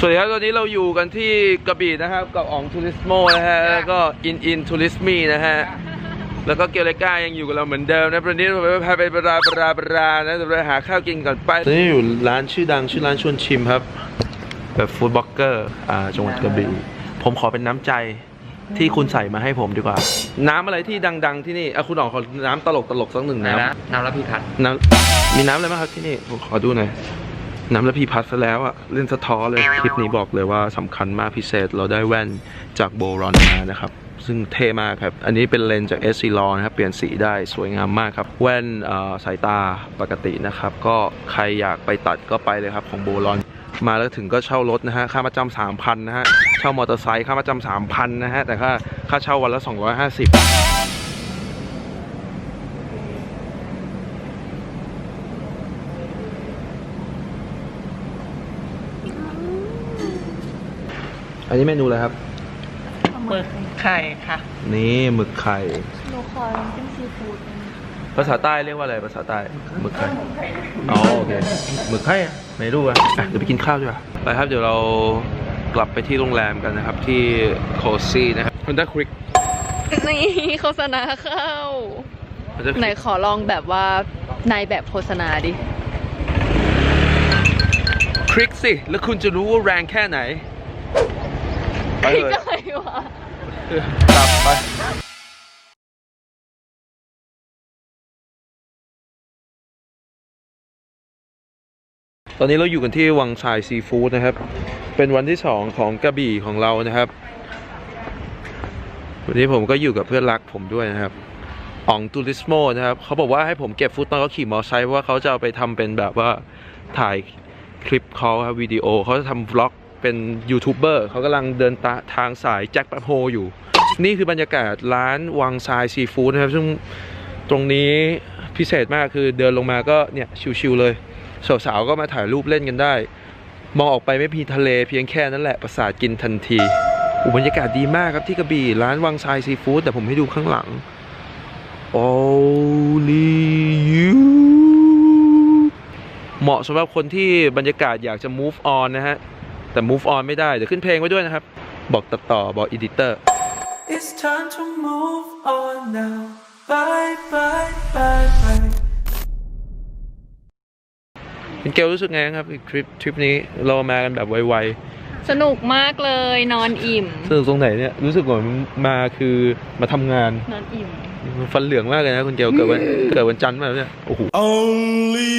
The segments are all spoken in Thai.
สวัสดีครับตอนนี้เราอยู่กันที่กระบี่นะครับ กับอ๋องทูริสโมนะฮะแล้วก็อินอินทูริสมีนะฮะแล้วก็เกลเลก้ายังอยู่กับเราเหมือนเดิมนะประเด็นเราไปพาไปปราปราปรานะเดี๋ยวเราหาข้าวกินก่อนไปตอนนี้อยู่ร้านชื่อดังชื่อร้านชวนชิมครับ แบบฟู้ดบล็อกเกอร์อ่าจังหวัดกระบี่ผมขอเป็นน้ำใจที่คุณใส่มาให้ผมดีกว่า น้ำอะไรที่ดัง ๆ ที่นี่อะคุณอ๋องขอน้ำตลกตลกๆสักหนึ่งไหนน้ำนะน้ำรับพี่พัดน้ำมีน้ำอะไรบ้างครับที่นี่ผมขอดูหน่อย น้ำระพีพัดซะแล้วอะเล่นสะท้อเลย คลิปนี้บอกเลยว่าสำคัญมากพิเศษเราได้แว่นจากโบรอนมานะครับ ซึ่งเท่มากครับ อันนี้เป็นเลนส์จาก s อ l นะครับ เปลี่ยนสีได้สวยงามมากครับ แว่นเอ่อสายตาปกตินะครับ ก็ใครอยากไปตัดก็ไปเลยครับของโบรอนมาแล้วถึงก็เช่ารถนะฮะ ค่ามาจำสามพันนะฮะ เช่ามอเตอร์ไซค์ค่ามาจำสามพันนะฮะ แต่ค่าค่าเช่าวันละ 250 อันนี้เมนูอะไรครับ หมึกไข่ค่ะ นี่หมึกไข่ หนูขอน้ำจิ้มซีฟู้ดภาษาใต้เรียกว่าอะไรภาษาใต้หมึกไข่อ๋อโอเคหมึกไข่อะไม่รู้อะอะเดี๋ยวไปกินข้าวดีกว่าไปครับเดี๋ยวเรากลับไปที่โรงแรมกันนะครับ ที่โคซี่นะครับคุณได้คริกนี่โฆษณาเข้า ไหนขอลองแบบว่าในแบบโฆษณาดิคริกสิ แล้วคุณจะรู้ว่าแรงแค่ไหน ไปเลยอะไรวะกลับไปตอนนี้เราอยู่กันที่วังชายซีฟู้ดนะครับ เป็นวันที่สองของกระบี่ของเรานะครับ วันนี้ผมก็อยู่กับเพื่อนรักผมด้วยนะครับอ๋องตูริสโมนะครับ เขาบอกว่าให้ผมเก็บฟุตตอนเขาขี่มอเตอร์ไซค์เพราะว่าเขาจะเอาไปทำเป็นแบบว่าถ่ายคลิปเขาครับวิดีโอเขาจะทำวล็อก เป็นยูทูบเบอร์เขากำลังเดินตทางสายแจ็คแปบโฮอยู่ นี่คือบรรยากาศร้านวังทรายซีฟู้ดนะครับ ซึ่งตรงนี้พิเศษมากคือเดินลงมาก็เนี่ยชิวๆเลย สาวๆก็มาถ่ายรูปเล่นกันได้ มองออกไปไม่มีทะเลเพียงแค่นั้นแหละประสาทกินทันทีอุบรรยากาศดีมากครับที่กระบี่ร้านวังทรายซีฟู้ดแต่ผมให้ดูข้างหลัง Only you เหมาะสำหรับคนที่บรรยากาศอยากจะ move on นะฮะ แต่ move on ไม่ได้ เดี๋ยวขึ้นเพลงไว้ด้วยนะครับ บอกตัดต่อบอก editor It's time to move on now. Bye, bye, bye, bye. เป็นเกลรู้สึกไงครับทริปทริปนี้เรามากันแบบไวสนุกมากเลยนอนอิ่ม ๆสนุกตรงไหนเนี่ยรู้สึกเหมือนมาคือมาทำงาน นอนอิ่ม ฟันเหลืองมากเลยนะคุณเกลเกิดวันเกิดวันจันทร์มาแล้วเนี่ยโอ้โห Only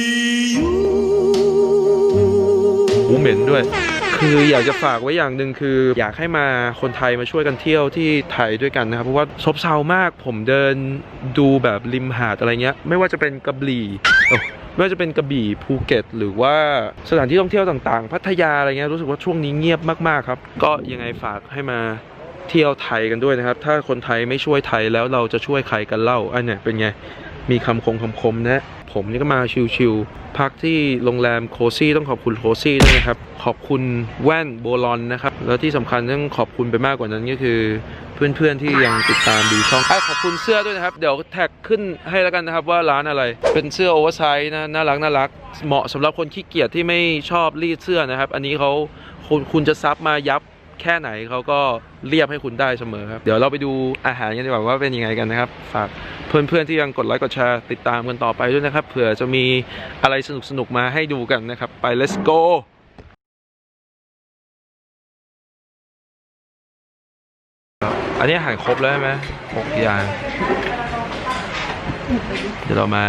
you. หูเหม็นด้วย คืออยากจะฝากไว้อย่างหนึ่งคือ อยากให้มาคนไทยมาช่วยกันเที่ยวที่ไทยด้วยกันนะครับ เพราะว่าซบเซามากผมเดินดูแบบริมหาดอะไรเงี้ย ไม่ว่าจะเป็นกระบี่ไม่ว่าจะเป็นกระบี่ภูเก็ต หรือว่าสถานที่ท่องเที่ยวต่างๆ พัทยาอะไรเงี้ยรู้สึกว่าช่วงนี้เงียบมากๆครับ ก็ยังไงฝากให้มาเที่ยวไทยกันด้วยนะครับ ถ้าคนไทยไม่ช่วยไทยแล้วเราจะช่วยใครกันเล่าอันเนี้ยเป็นไง มีคำคงคำคมนะ ผมนี่ก็มาชิวๆพักที่โรงแรมโคซี่ต้องขอบคุณโคซี่ด้วยนะครับ ขอบคุณแว่นโบลอนนะครับ แล้วที่สำคัญต้องขอบคุณไปมากกว่านั้นก็คือเพื่อนๆที่ยังติดตามดูช่องอขอบคุณเสื้อด้วยนะครับ เดี๋ยวแท็กขึ้นให้แล้วกันนะครับว่าร้านอะไร เป็นเสื้อโอเวอร์ไซส์นะน่ารักน่ารัก เหมาะสำหรับคนขี้เกียจที่ไม่ชอบรีดเสื้อนะครับ อันนี้เขาคุณคุณจะซับมายับ แค่ไหนเขาก็เรียบให้คุณได้เสมอครับ เดี๋ยวเราไปดูอาหารกันดีกว่าว่าเป็นยังไงกันนะครับ ฝากเพื่อนๆที่ยังกดไลค์กดแชร์ติดตามกันต่อไปด้วยนะครับ เผื่อจะมีอะไรสนุกๆมาให้ดูกันนะครับ ไป let's go อันนี้อาหารครบแล้วใช่ไหมหกอย่าง เดี๋ยวเรามา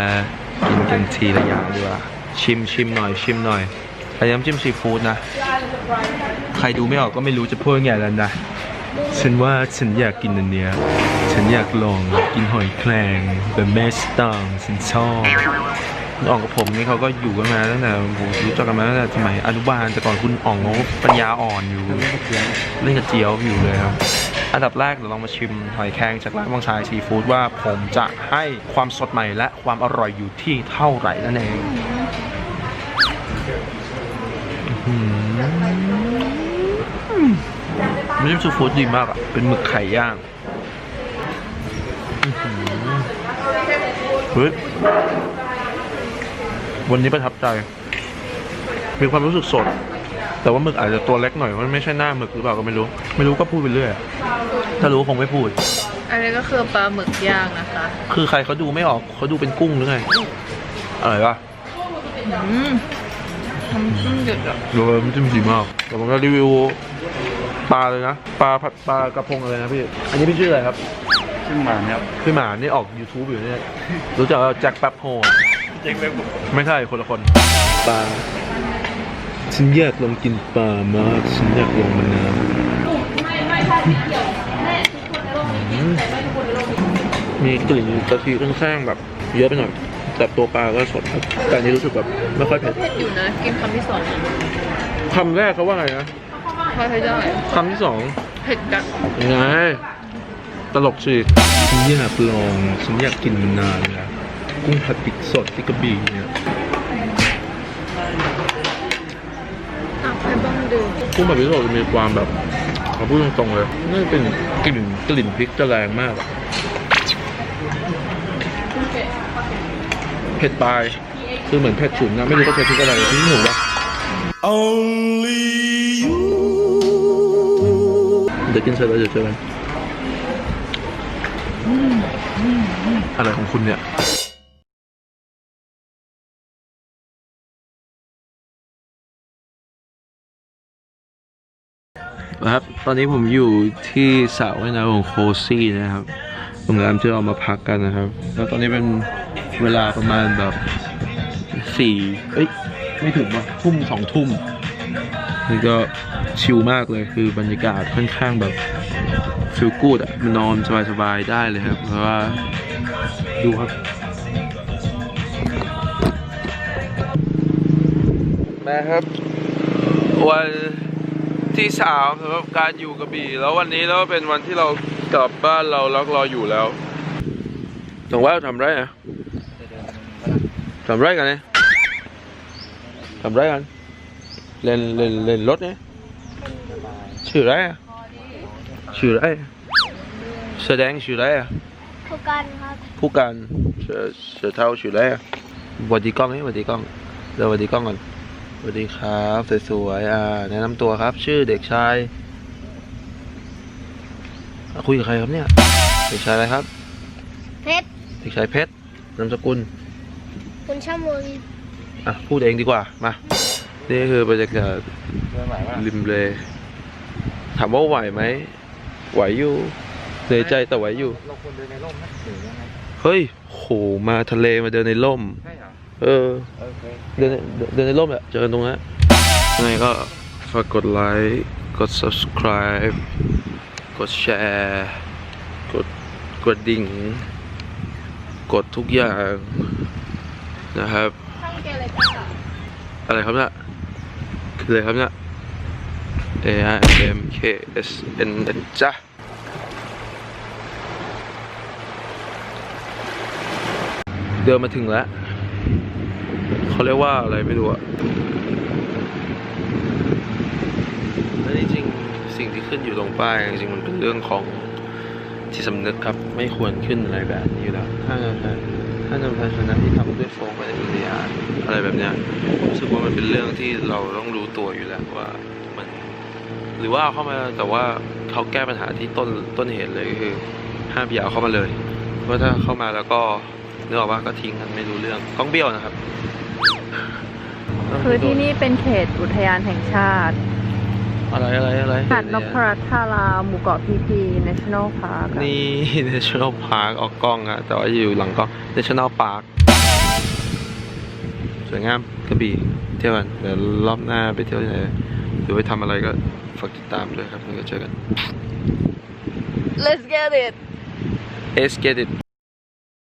กินกันทีละอย่างดีกว่า ชิมชิมหน่อยชิมหน่อย อันนี้น้ำจิ้มซีฟู้ดนะ ใครดูไม่ออกก็ไม่รู้จะพูดยังไงแล้วนะ ฉันว่าฉันอยากกินอันเนี้ย ฉันอยากลองกินหอยแครงแบบแม่สตางฉันชอบอ่องกับผมนี่เขาก็อยู่กันมาตั้งแต่รู้จักกันมาตั้งแต่สมัยอนุบาลแต่ก่อนคุณอ่องเขาปัญญาอ่อนอยู่เล่นกับเจียวอยู่เลยครับอันดับแรกเราลองมาชิมหอยแครงจากร้านวังชายซีฟู้ดว่าผมจะให้ความสดใหม่และความอร่อยอยู่ที่เท่าไหร่นั่นเอง น้ำจิ้มซีฟู้ดดีมากอะ เป็นหมึกไข่ย่างอื้อหือเฮ้ยวันนี้ประทับใจ มีความรู้สึกสด แต่ว่าหมึกอาจจะตัวเล็กหน่อยมันไม่ใช่หน้าหมึกหรือเปล่าก็ไม่รู้ ไม่รู้ก็พูดไปเรื่อยอะถ้ารู้คงไม่พูด อันนี้ก็คือปลาหมึกย่างนะคะ คือใครเขาดูไม่ออกเขาดูเป็นกุ้งหรือไงอะไรวะอืม ทำจิ้มเด็ดอะดูเลยมันจิ้มดีมากแต่ผมก็รีวิวปลาเลยนะ ปลาผัดปลากระพงอะไรนะพี่ อันนี้พี่ชื่ออะไรครับซึ่งมาเนี่ยพี่หมานี่ออก YouTube อยู่เนี่ย รู้จักแจ็คแป๊บโฮอะเจ๊งเลยผมไม่ใช่คนละคน ปลา ฉันอยากลองกินปลามาก ฉันอยากลองมันน้ำมีกลิ่นกะทิค่อนข้างแบบ เยอะไปหน่อย แต่ตัวปลาก็สดครับแต่อันนี้รู้สึกแบบไม่ค่อยเผ็ดเผ็ดอยู่นะ กินคำที่สองคำแรกเขาว่าไงนะพอใช้ได้คำที่สองเผ็ดจัดยังไงตลกสิฉันอยากลองฉันอยากกินมานานแล้วกุ้งผัดพริกสดที่กระบี่เนี่ยอะให้บ้างดูกุ้งผัดพริกสดจะมีความแบบเอาพูดตรงๆเลยน่าจะเป็นกลิ่นกลิ่นพริกจะแรงมาก เผ็ดปลาย คือเหมือนเผ็ดฉุนนะ ไม่รู้เขาใช้พริกอะไรพริกหนูปะ Only you เดี๋ยวกินเสร็จแล้วเดี๋ยวเจอกันอะไรของคุณเนี่ยครับ ตอนนี้ผมอยู่ที่สระว่ายน้ำของโคซี่นะครับ โรงแรมที่เรามาพักกันนะครับ แล้วตอนนี้เป็นเวลาประมาณแบบสี่เอ้ย ไม่ถึงว่ะทุ่มสองทุ่มนี่ก็ชิลมากเลยคือบรรยากาศค่อนข้างแบบฟิลกูดอะมันนอนสบายๆได้เลยครับ เพราะว่าดูครับ มาครับวันที่สามสำหรับการอยู่กระบี่ แล้ววันนี้แล้วเป็นวันที่เรา กลับบ้านเราแล้วรออยู่แล้วตรงว่าทำไรอะทำไรกันเนี่ยทำไรกัน เล่นเล่นเล่นรถเนี่ยชื่ออะไรอะชื่ออะไรอะแสดงชื่ออะไรอะผู้กันครับผู้การเสือเสือเท่าชื่ออะไรอะสวัสดีกล้องนี่สวัสดีกล้องเดี๋ยวสวัสดีกล้องก่อนสวัสดีครับสวยๆอ่าแนะนำตัวครับ ชื่อเด็กชายอะ คุยกับใครครับเนี่ยเด็กชายอะไรครับ เพชรเด็กชายเพชรนามสกุลคุณชมุยอะพูดเองดีกว่ามานี่คือบรรยากาศเรื่องใหม่ว่าริมเลถามว่าไหวไหมไหวอยู่เหนื่อยใจแต่ไหวอยู่เราควรเดินในร่มไหมหรือยังไงเฮ้ยโหมาทะเลมาเดินในร่มใช่เหรอเออโอเคเดินในเดินในร่มแหละเจอกันตรงนั้นยังไงก็ฝากกดไลค์กด subscribe กดแชร์ กดกดดิ่ง กดทุกอย่างนะครับ อะไรครับเนี่ยคืออะไรครับเนี่ย A I M K S N นะจ๊ะเดินมาถึงแล้ว เขาเรียกว่าอะไรไม่รู้อะและจริงๆ สิ่งที่ขึ้นอยู่ตรงป้ายจริงๆมันเป็นเรื่องของที่สำนึกครับไม่ควรขึ้นอะไรแบบนี้อยู่แล้วถ้าถ้าถ้านำภาชนะที่ทำด้วยโฟมไปในอุทยานอะไรแบบเนี้ยรู้สึกว่ามันเป็นเรื่องที่เราต้องรู้ตัวอยู่แล้วว่ามัน หรือว่าเอาเข้ามาแต่ว่าเขาแก้ปัญหาที่ต้นต้นเหตุเลยก็คือห้ามอย่าเอาเข้ามาเลยเพราะถ้าเข้ามาแล้วก็นึกออกว่าก็ทิ้งกันไม่รู้เรื่องต้องเบี้ยวนะครับ คือที่นี่เป็นเขตอุทยานแห่งชาติ อะไรอะไรอะไรหาดนพรัตน์ทาราหมู่เกาะพีพี National Park อะนี่ National Park ออกกล้องอะแต่ว่าอยู่หลังกล้อง National Park สวยงามกระบี่เที่ยวกันเดี๋ยวรอบหน้าไปเที่ยวที่ไหนหรือไปทำอะไรก็ฝากติดตามด้วยครับแล้วก็เจอกัน Let's get it Let's get it